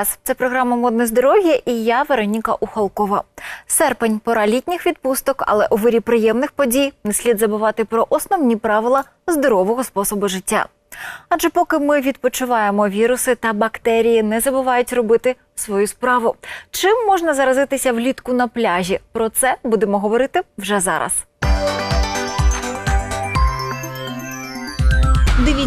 Вас! Це програма Модне здоров'я і я Вероніка Ухалкова. Серпень пора літніх відпусток, але у вирі приємних подій не слід забувати про основні правила здорового способу життя. Адже поки ми відпочиваємо, віруси та бактерії не забувають робити свою справу. Чим можна заразитися влітку на пляжі? Про це будемо говорити вже зараз.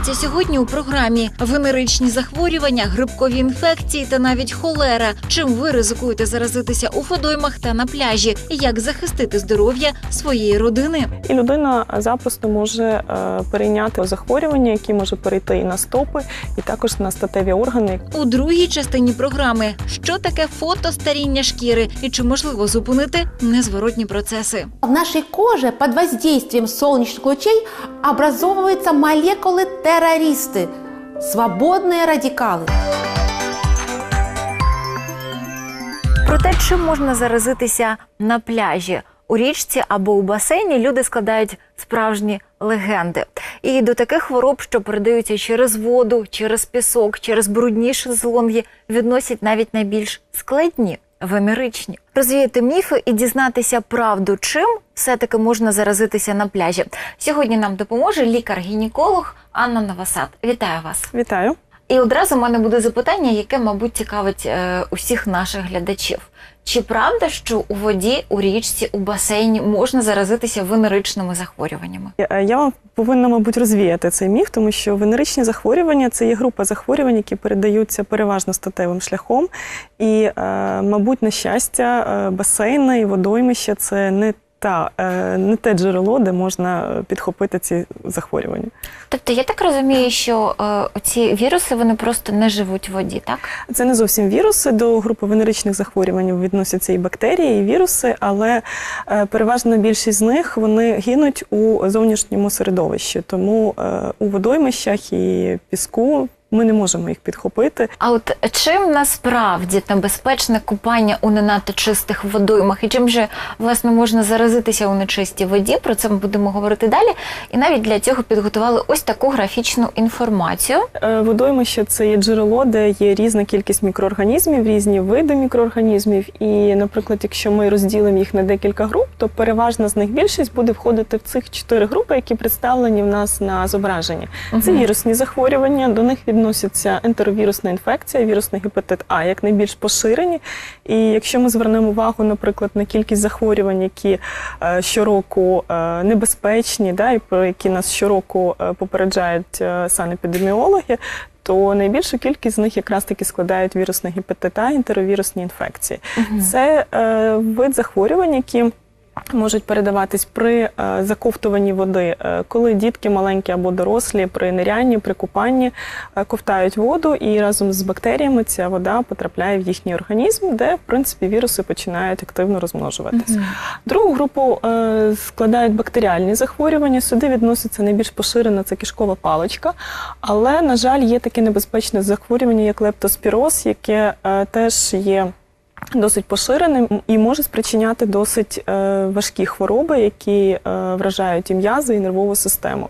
Дивіться сьогодні у програмі венеричні захворювання, грибкові інфекції та навіть холера. Чим ви ризикуєте заразитися у водоймах та на пляжі? Як захистити здоров'я своєї родини? І людина запросто може е, перейняти захворювання, які може перейти і на стопи, і також на статеві органи. У другій частині програми що таке фотостаріння шкіри і чи можливо зупинити незворотні процеси? В нашей коже под воздействием солнечных лучей образовываются молекулы-террористы, свободные радикалы. Про те, чим можна заразитися на пляжі. У річці або у басейні люди складають справжні легенди. І до таких хвороб, що передаються через воду, через пісок, через брудні шезлонги, відносять навіть найбільш складні венеричні. Розвіяти міфи і дізнатися правду, чим все-таки можна заразитися на пляжі. Сьогодні нам допоможе лікар-гінеколог Анна Новосад. Вітаю вас! Вітаю! І одразу в мене буде запитання, яке, мабуть, цікавить е, усіх наших глядачів. Чи правда, що у воді, у річці, у басейні можна заразитися венеричними захворюваннями? Е, Я вам повинна, мабуть, розвіяти цей міф, тому що венеричні захворювання це є група захворювань, які передаються переважно статевим шляхом. І, е, мабуть, на щастя, е, басейни і водоймища це не та е, не те джерело, де можна підхопити ці захворювання. Тобто я так розумію, що е, ці віруси вони просто не живуть в воді, так? Це не зовсім віруси. До групи венеричних захворювань відносяться і бактерії, і віруси, але е, переважна більшість з них вони гинуть у зовнішньому середовищі. Тому е, у водоймищах і піску ми не можемо їх підхопити. А от чим насправді небезпечне купання у не надто чистих водоймах, і чим же власне можна заразитися у нечистій воді? Про це ми будемо говорити далі. І навіть для цього підготували ось таку графічну інформацію. Е, Водоймище це є джерело, де є різна кількість мікроорганізмів, різні види мікроорганізмів. І, наприклад, якщо ми розділимо їх на декілька груп, то переважна з них більшість буде входити в цих чотири групи, які представлені в нас на зображенні. Це вірусні захворювання, до них відносяться ентеровірусна інфекція, вірусний гепатит А, як найбільш поширені. І якщо ми звернемо увагу, наприклад, на кількість захворювань, які е, щороку е, небезпечні, да, і про які нас щороку е, попереджають е, санепідеміологи, то найбільшу кількість з них якраз таки складають вірусний гепатит А, ентеровірусні інфекції. Це е, вид захворювань, які можуть передаватись при е, заковтуванні води, Е, коли дітки маленькі або дорослі при нирянні, при купанні е, ковтають воду, і разом з бактеріями ця вода потрапляє в їхній організм, де в принципі віруси починають активно розмножуватись. Другу групу складають бактеріальні захворювання. Сюди відноситься найбільш поширена це кишкова паличка. Але, на жаль, є таке небезпечне захворювання, як лептоспіроз, яке теж є. Досить поширеним і може спричиняти досить е, важкі хвороби, які е, вражають і м'язи, і нервову систему.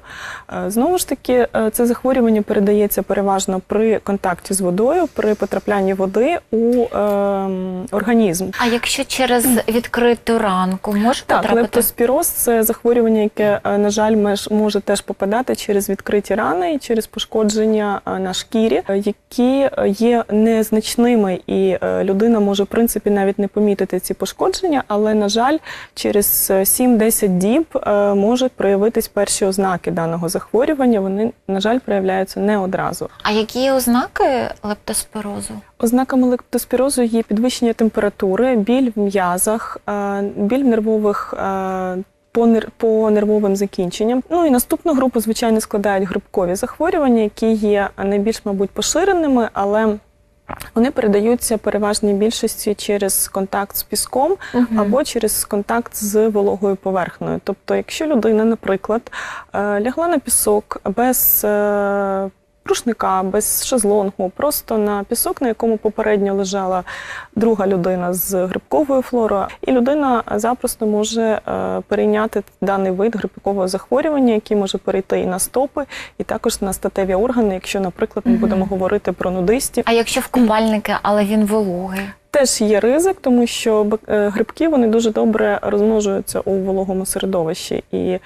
Е, знову ж таки, е, це захворювання передається переважно при контакті з водою, при потраплянні води у е, організм. А якщо через відкриту ранку може Так, потрапити? лептоспіроз це захворювання, яке, на жаль, може теж попадати через відкриті рани і через пошкодження на шкірі, які є незначними, і людина може в принципі навіть не помітити ці пошкодження, але на жаль, через е, 7-10 діб е, можуть проявитись перші ознаки даного захворювання. Вони, на жаль, проявляються не одразу. А які є ознаки лептоспорозу? Ознаками лептоспірозу є підвищення температури, біль в м'язах, е, біль в нервових. е, По, нер- по нервовим закінченням. Ну і наступну групу, звичайно, складають грибкові захворювання, які є найбільш, мабуть, поширеними, але вони передаються переважній більшості через контакт з піском угу. або через контакт з вологою поверхнею. Тобто, якщо людина, наприклад, е, лягла на пісок без е, рушника, без шезлонгу, просто на пісок, на якому попередньо лежала друга людина з грибковою флорою, і людина запросто може е, перейняти даний вид грибкового захворювання, який може перейти і на стопи, і також на статеві органи, якщо, наприклад, ми будемо говорити про нудистів. А якщо в купальники, але він вологий? Теж є ризик, тому що е, грибки вони дуже добре розмножуються у вологому середовищі, і е,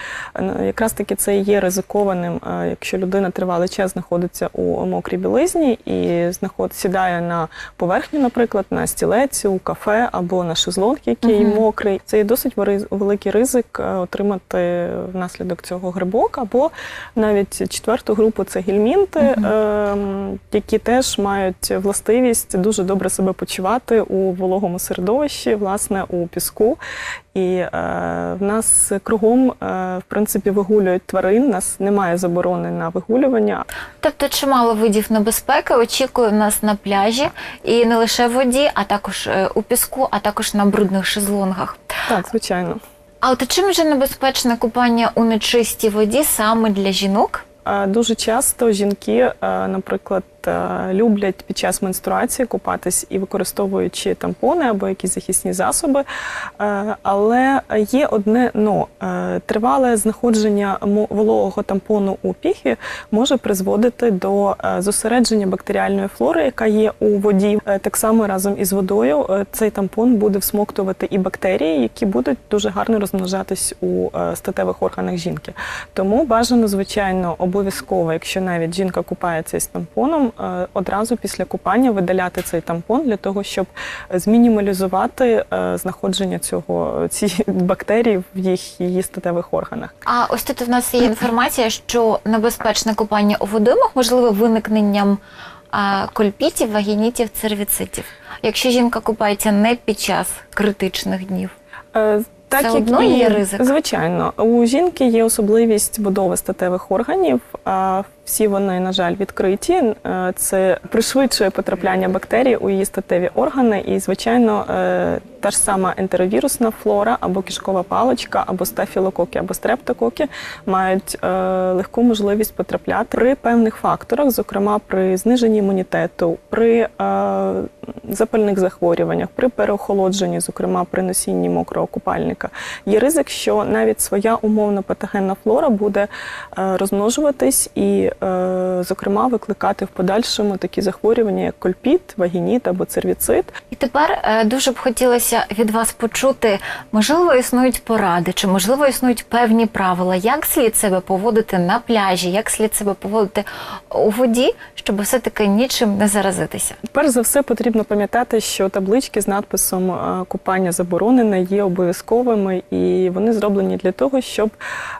якраз таки це є ризикованим, е, якщо людина тривалий час знаходиться у мокрій білизні і знаход сідає на поверхню, наприклад, на стілець у кафе або на шезлонг, який Мгм. мокрий. Це є досить великий ризик отримати внаслідок цього грибок, або навіть четверту групу це гельмінти, ем, які теж мають властивість дуже добре себе почувати у вологому середовищі, власне, у піску. І е, в нас кругом, е, в принципі, вигулюють тварин. У нас немає заборони на вигулювання. Тобто чимало видів небезпеки очікує нас на пляжі, і не лише в воді, а також е, у піску, а також на брудних шезлонгах. Так, звичайно. А от чим же небезпечне купання у нечистій воді саме для жінок? Е, Дуже часто жінки, е, наприклад, люблять під час менструації купатись і використовуючи тампони або якісь захисні засоби. Е, Але є одне но Е, тривале знаходження вологого тампону у піхі може призводити до е, зосередження бактеріальної флори, яка є у воді. Е, Так само разом із водою е, цей тампон буде всмоктувати і бактерії, які будуть дуже гарно розмножатись у е, статевих органах жінки. Тому бажано, звичайно, обов'язково, якщо навіть жінка купається із тампоном, е, одразу після купання видаляти цей тампон для того, щоб змінімалізувати е, знаходження цього цієї бактерії в їх її статевих органах. А ось тут в нас є інформація, що небезпечне купання у водоймах можливе виникненням кольпітів, вагінітів, цервіцитів. Якщо жінка купається не під час критичних днів. Е, Так, Все як одно і, є ризик? Звичайно, у жінки є особливість будови статевих органів. А всі вони, на жаль, відкриті. Е, Це пришвидшує потрапляння бактерій у її статеві органи. І, звичайно, е, та ж сама ентеровірусна флора або кишкова паличка, або стафілококи, або стрептококи мають е, легку можливість потрапляти при певних факторах, зокрема при зниженні імунітету, при запальних захворюваннях, при переохолодженні, зокрема при носінні мокрого купальника. Є ризик, що навіть своя умовно патогенна флора буде розмножуватись і, зокрема, викликати в подальшому такі захворювання, як кольпіт, вагініт або цервіцит. І тепер е, дуже б хотілося від вас почути, можливо, існують поради, чи можливо існують певні правила, як слід себе поводити на пляжі, як слід себе поводити у воді, щоб все-таки нічим не заразитися. Перш за все, потрібно пам'ятати, що таблички з надписом е, купання заборонене є обов'язковими, і вони зроблені для того, щоб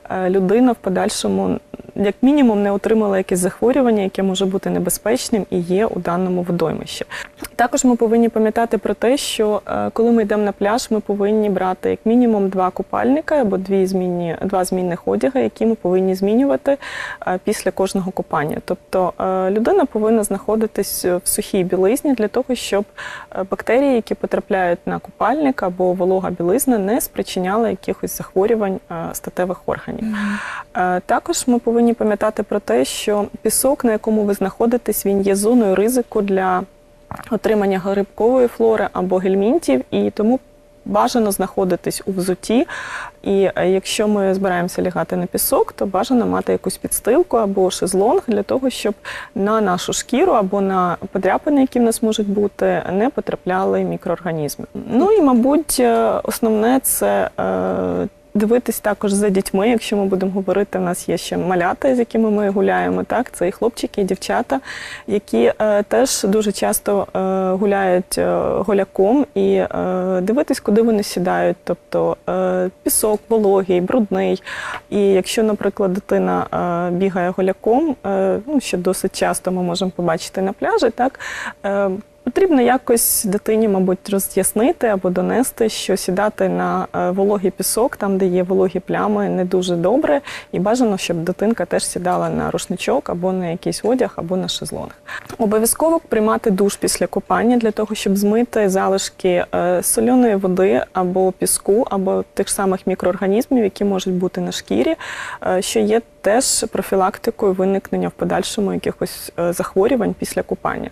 е, людина в подальшому, як мінімум, не отримала якесь захворювання, яке може бути небезпечним і є у даному водоймищі. Також ми повинні пам'ятати про те, що е, коли ми йдемо на пляж, ми повинні брати як мінімум два купальника або дві змінні, два змінних одяги, які ми повинні змінювати е, після кожного купання. Тобто е, людина повинна знаходитись в сухій білизні для того, щоб бактерії, які потрапляють на купальник або волога білизна, не спричиняли якихось захворювань е, статевих органів. Е, Також ми повинні пам'ятати про те, що пісок, на якому ви знаходитесь, він є зоною ризику для отримання грибкової флори або гельмінтів, і тому бажано знаходитись у взуті. І е, якщо ми збираємося лягати на пісок, то бажано мати якусь підстилку або шезлонг для того, щоб на нашу шкіру або на подряпини, які в нас можуть бути, не потрапляли мікроорганізми. Ну і мабуть, е, основне це. Дивитись також за дітьми, якщо ми будемо говорити, в нас є ще малята, з якими ми гуляємо. Так, це і хлопчики, і дівчата, які е, теж дуже часто е, гуляють е, голяком і е, дивитись, куди вони сідають. Тобто е, пісок вологий, брудний. І якщо, наприклад, дитина е, бігає голяком, е, ну що досить часто ми можемо побачити на пляжі, так. Е, Потрібно якось дитині, мабуть, роз'яснити або донести, що сідати на е, вологий пісок, там, де є вологі плями, не дуже добре, і бажано, щоб дитинка теж сідала на рушничок або на якийсь одяг, або на шезлонг. Обов'язково приймати душ після купання для того, щоб змити залишки е, соляної води або піску, або тих самих мікроорганізмів, які можуть бути на шкірі, е, що є теж профілактикою виникнення в подальшому якихось захворювань після купання.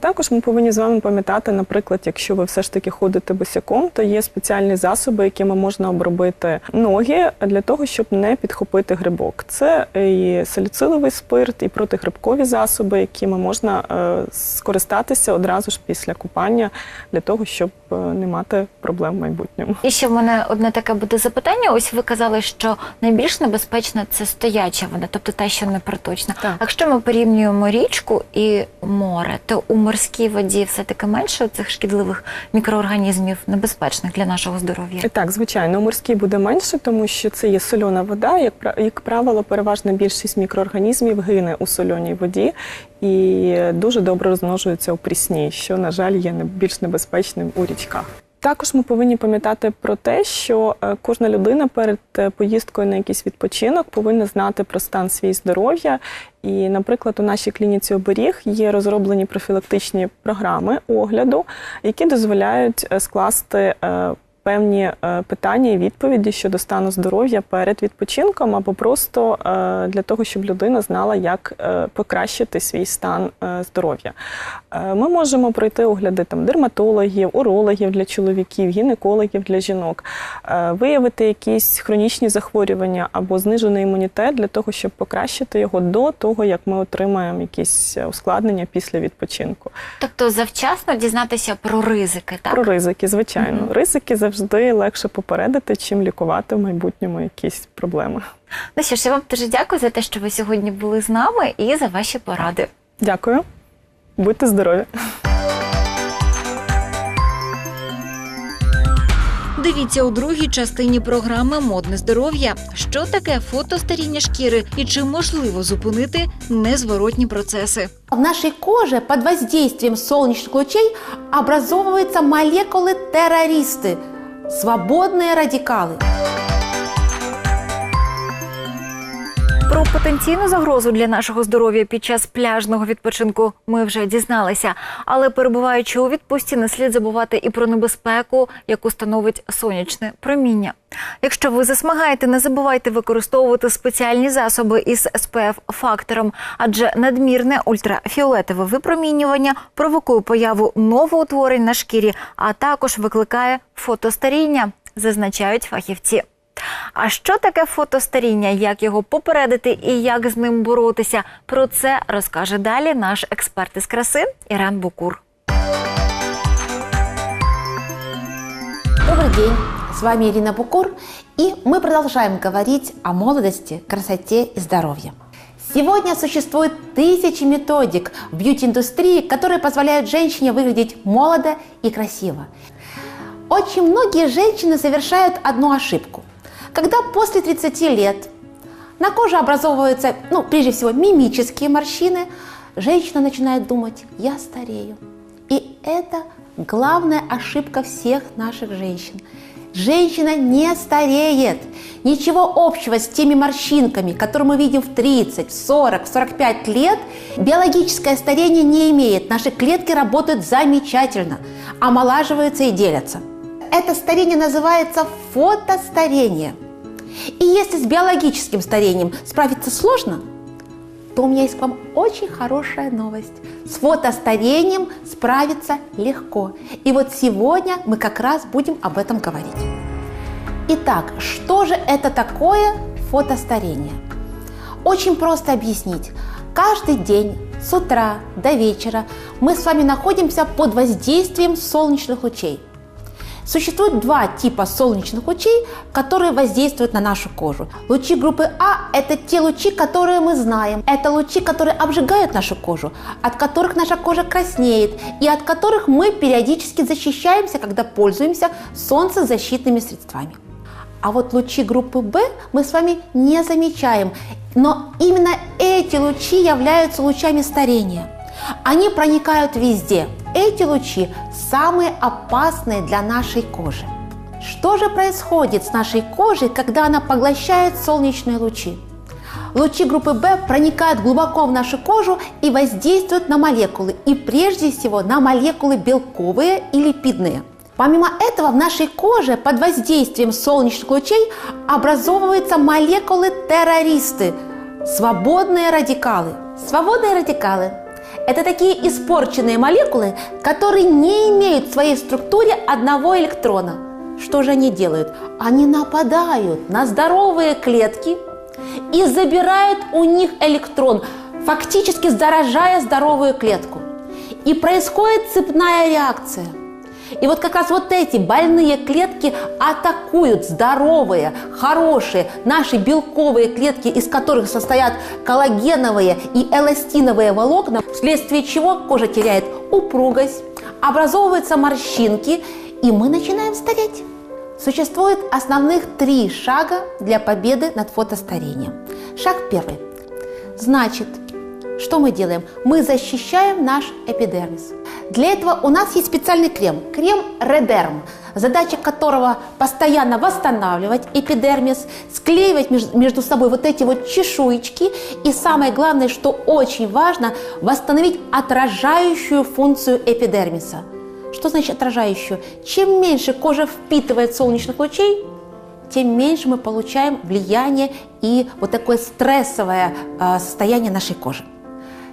Також ми повинні з вами пам'ятати, наприклад, якщо ви все ж таки ходите босяком, то є спеціальні засоби, якими можна обробити ноги для того, щоб не підхопити грибок. Це і саліциловий спирт, і протигрибкові засоби, якими можна е, скористатися одразу ж після купання для того, щоб е, не мати проблем в майбутньому. І ще в мене одне таке буде запитання. Ось ви казали, що найбільш небезпечна це стояча вода, тобто та, що не проточна. Так. Якщо ми порівнюємо річку і море, то у морській воді все-таки менше цих шкідливих мікроорганізмів, небезпечних для нашого здоров'я. Так, звичайно, у морській буде менше, тому що це є сольона вода. Як як правило, переважна більшість мікроорганізмів гине у сольоній воді і дуже добре розмножується у прісній, що, на жаль, є більш небезпечним у річках. Також ми повинні пам'ятати про те, що е, кожна людина перед е, поїздкою на якийсь відпочинок повинна знати про стан свій здоров'я. І, наприклад, у нашій клініці оберіг є розроблені профілактичні програми огляду, які дозволяють е, скласти певні е, питання і відповіді щодо стану здоров'я перед відпочинком, або просто е, для того, щоб людина знала, як е, покращити свій стан здоров'я. Ми можемо пройти огляди там дерматологів, урологів для чоловіків, гінекологів для жінок, виявити якісь хронічні захворювання або знижений імунітет для того, щоб покращити його до того, як ми отримаємо якісь ускладнення після відпочинку. Тобто завчасно дізнатися про ризики, так? Про ризики, звичайно. Мгм. Ризики завжди легше попередити, чим лікувати в майбутньому якісь проблеми. Ну що ж, я вам дуже дякую за те, що ви сьогодні були з нами і за ваші поради. Дякую. Будьте здорові! Дивіться у другій частині програми Модне здоров'я, що таке фотостаріння шкіри і чи можливо зупинити незворотні процеси. В нашей коже под воздействием солнечных лучей образовываются молекулы-террористы, свободные радикалы. Потенційну загрозу для нашого здоров'я під час пляжного відпочинку ми вже дізналися. Але перебуваючи у відпустці, не слід забувати і про небезпеку, яку становить сонячне проміння. Якщо ви засмагаєте, не забувайте використовувати спеціальні засоби із спф фактором адже надмірне ультрафіолетове випромінювання провокує появу новоутворень на шкірі, а також викликає фотостаріння, зазначають фахівці. А що таке фотостаріння, як його попередити і як з ним боротися? Про це розкаже далі наш експерт із краси Іран Букур. Добрый день, с вами Ирина Букур, и мы продолжаем говорить о молодости, красоте и здоровье. Сегодня существует тысячи методик в бьюти-индустрии, которые позволяют женщине выглядеть молодо и красиво. Очень многие женщины совершают одну ошибку. Когда после 30 лет на коже образовываются, ну, прежде всего, мимические морщины, женщина начинает думать, я старею. И это главная ошибка всех наших женщин. Женщина не стареет. Ничего общего с теми морщинками, которые мы видим в 30, 40, 45 лет, биологическое старение не имеет. Наши клетки работают замечательно, омолаживаются и делятся. Это старение называется фотостарение. И если с биологическим старением справиться сложно, то у меня есть к вам очень хорошая новость. С фотостарением справиться легко. И вот сегодня мы как раз будем об этом говорить. Итак, что же это такое фотостарение? Очень просто объяснить. Каждый день с утра до вечера мы с вами находимся под воздействием солнечных лучей. Существует два типа солнечных лучей, которые воздействуют на нашу кожу. Лучи группы А – это те лучи, которые мы знаем. Это лучи, которые обжигают нашу кожу, от которых наша кожа краснеет и от которых мы периодически защищаемся, когда пользуемся солнцезащитными средствами. А вот лучи группы В мы с вами не замечаем. Но именно эти лучи являются лучами старения. Они проникают везде. Эти лучи самые опасные для нашей кожи. Что же происходит с нашей кожей, когда она поглощает солнечные лучи? Лучи группы В проникают глубоко в нашу кожу и воздействуют на молекулы, и прежде всего на молекулы белковые и липидные. Помимо этого, в нашей коже под воздействием солнечных лучей образовываются молекулы-террористы, свободные радикалы. Свободные радикалы – это такие испорченные молекулы, которые не имеют в своей структуре одного электрона. Что же они делают? Они нападают на здоровые клетки и забирают у них электрон, фактически заражая здоровую клетку. И происходит цепная реакция. И вот как раз вот эти больные клетки атакуют здоровые, хорошие, наши белковые клетки, из которых состоят коллагеновые и эластиновые волокна, вследствие чего кожа теряет упругость, образовываются морщинки, и мы начинаем стареть. Существует основных три шага для победы над фотостарением. Шаг первый. Значит, что мы делаем? Мы защищаем наш эпидермис. Для этого у нас есть специальный крем, крем Редерм, задача которого постоянно восстанавливать эпидермис, склеивать меж- между собой вот эти вот чешуечки и самое главное, что очень важно, восстановить отражающую функцию эпидермиса. Что значит отражающую? Чем меньше кожа впитывает солнечных лучей, тем меньше мы получаем влияние и вот такое стрессовое э, состояние нашей кожи.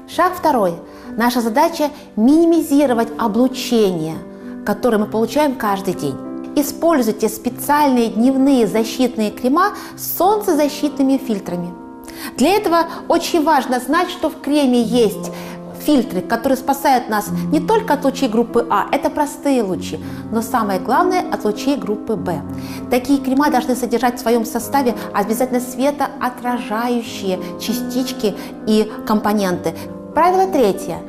Шаг второй. Наша задача минимизировать облучение, которое мы получаем каждый день. Используйте специальные дневные защитные крема с солнцезащитными фильтрами. Для этого очень важно знать, что в креме есть фильтры, которые спасают нас не только от лучей группы А, это простые лучи, но самое главное от лучей группы Б. Такие крема должны содержать в своем составе обязательно светоотражающие частички и компоненты. Правило третье.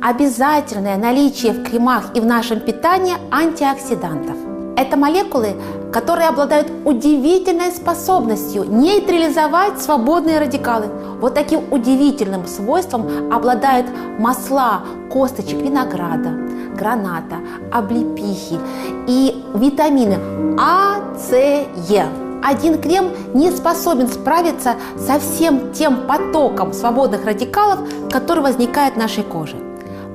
Обязательное наличие в кремах и в нашем питании антиоксидантов. Это молекулы, которые обладают удивительной способностью нейтрализовать свободные радикалы. Вот таким удивительным свойством обладают масла косточек винограда, граната, облепихи и витамины А, С, Е. Один крем не способен справиться со всем тем потоком свободных радикалов, который возникает в нашей коже.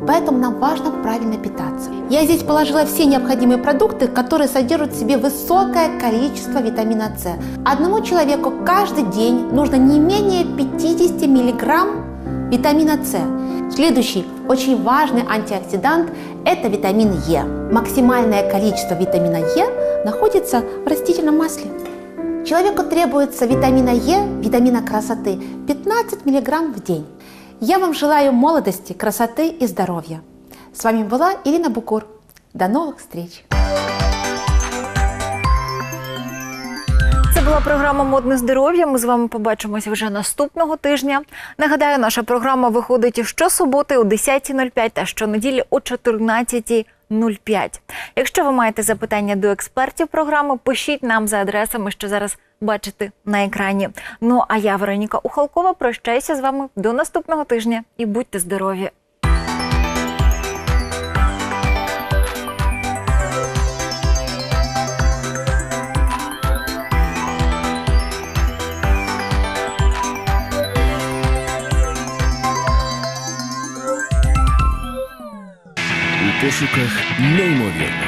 Поэтому нам важно правильно питаться. Я здесь положила все необходимые продукты, которые содержат в себе высокое количество витамина С. Одному человеку каждый день нужно не менее 50 миллиграмм витамина С. Следующий очень важный антиоксидант – это витамин Е. Максимальное количество витамина Е находится в растительном масле. Человеку требуется витамина Е, витамина красоты 15 миллиграмм в день. Я вам желаю молодости, красоты и здоровья. С вами была Ирина Букур. До новых встреч! Це була програма Модне здоров'я. Ми з вами побачимося вже наступного тижня. Нагадаю, наша програма виходить щосуботи о 10.05 та щонеділі о 14.05. Якщо ви маєте запитання до експертів програми, пишіть нам за адресами, що зараз бачите на екрані. Ну а я, Вероніка Ухалкова, прощаюся з вами до наступного тижня і будьте здорові! пошуках неймовірного. Асус.